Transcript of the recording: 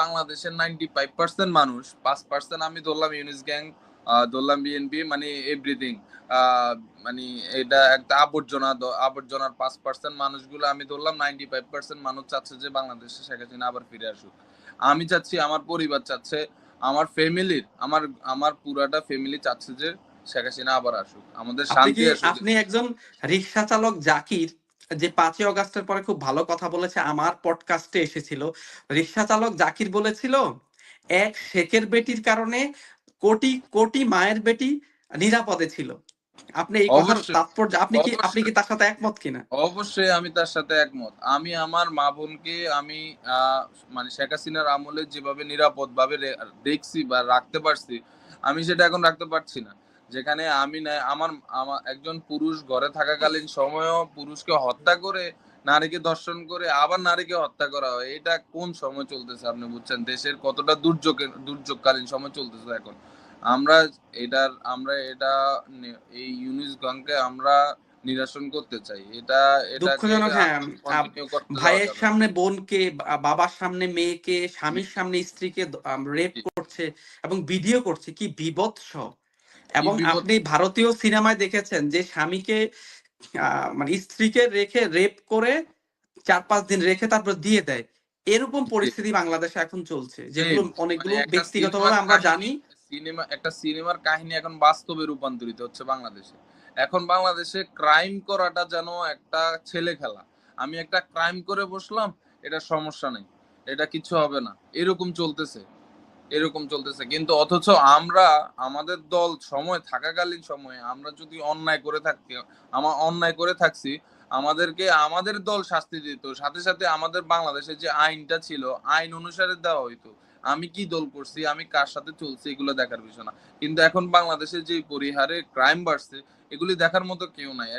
বাংলাদেশের ninety five percent মানুষ পাঁচ পার্সেন্ট আমি ধরলাম ইউনিস গ্যাং ধরলাম বিএনপি মানে এভরিথিং মানে এটা একটা আবর্জনা আবর্জনার পাঁচ পার্সেন্ট মানুষগুলো আমি ধরলাম নাইনটি ফাইভ পার্সেন্ট মানুষ চাচ্ছে যে বাংলাদেশে শেখ হাসিনা আবার ফিরে আসুক। আমি চাচ্ছি আমার পরিবার চাচ্ছে আমার ফ্যামিলির আমার আমার পুরাটা ফ্যামিলি চাচ্ছে যে শেখ হাসিনা আবার আসুক আমাদের শান্তি আসুক। আপনি একজন রিক্সা চালক জাকির? যে পাঁচই অগাস্টের পরে খুব ভালো কথা বলেছে আমার পডকাস্টে এসেছিল। রিক্সা চালক জাকির বলেছিল এক শেখের বেটির কারণে কোটি কোটি মায়ের বেটি নিরাপদে ছিল। আপনি এই কথার তাৎপর্য আপনি কি আপনি কি তার সাথে একমত কিনা? অবশ্যই আমি তার সাথে একমত। আমি আমার মা বোনকে আমি আহ, মানে শেখ হাসিনার আমলে যেভাবে নিরাপদ ভাবে দেখছি বা রাখতে পারছি আমি সেটা এখন রাখতে পারছি না। যেখানে আমি না আমার আমার একজন পুরুষ ঘরে থাকাকালীন সময়ও পুরুষকে হত্যা করে নারীকে দর্শন করে আবার নারীকে হত্যা করা হয়। এটা কোন সময় চলতেছে আপনি বুঝছেন? দেশের কতটা দুর্যোগের দুর্যোগকালীন সময় চলতেছে এখন। আমরা এটার আমরা এটা এই ইউনিস গংকে আমরা নিরাসন করতে চাই। এটা এটা দুঃখজনক হ্যাঁ ভাইয়ের সামনে বোনকে বাবার সামনে মেয়েকে স্বামীর সামনে স্ত্রীকে রেপ করছে এবং ভিডিও করছে। কি বিভৎস! এবং আপনি ভারতীয় সিনেমায় দেখেছেন যে স্বামীকে মানে স্ত্রীকে রেখে রেপ করে চার পাঁচ দিন রেখে তারপর দিয়ে দেয়। এরকম পরিস্থিতি বাংলাদেশে এখন চলছে যেগুলো অনেকগুলো ব্যক্তিগতভাবে আমরা জানি। সিনেমা একটা সিনেমার কাহিনী এখন বাস্তবে রূপান্তরিত হচ্ছে বাংলাদেশে। এখন বাংলাদেশে ক্রাইম করাটা যেন একটা ছেলে খেলা। আমি একটা ক্রাইম করে বসলাম এটা সমস্যা নেই এটা কিছু হবে না। এরকম চলতেছে। এরকম চলতেছে। কিন্তু অথচ আমরা, আমাদের দল সময়, থাকাকালীন সময়ে আমরা যদি অন্যায় করে থাকতে আমার অন্যায় করে থাকছি, আমাদেরকে, আমাদের দল শাস্তি দিত। সাথে সাথে আমাদের বাংলাদেশে যে আইনটা ছিল, আইন অনুসারে দেওয়া হইতো। আমি কি দল করছি, আমি কার সাথে চলছি, এগুলো দেখার বিষয় না। কিন্তু এখন বাংলাদেশে যে পরিহারে ক্রাইম বাড়ছে, এগুলি দেখার মতো কেউ নাই।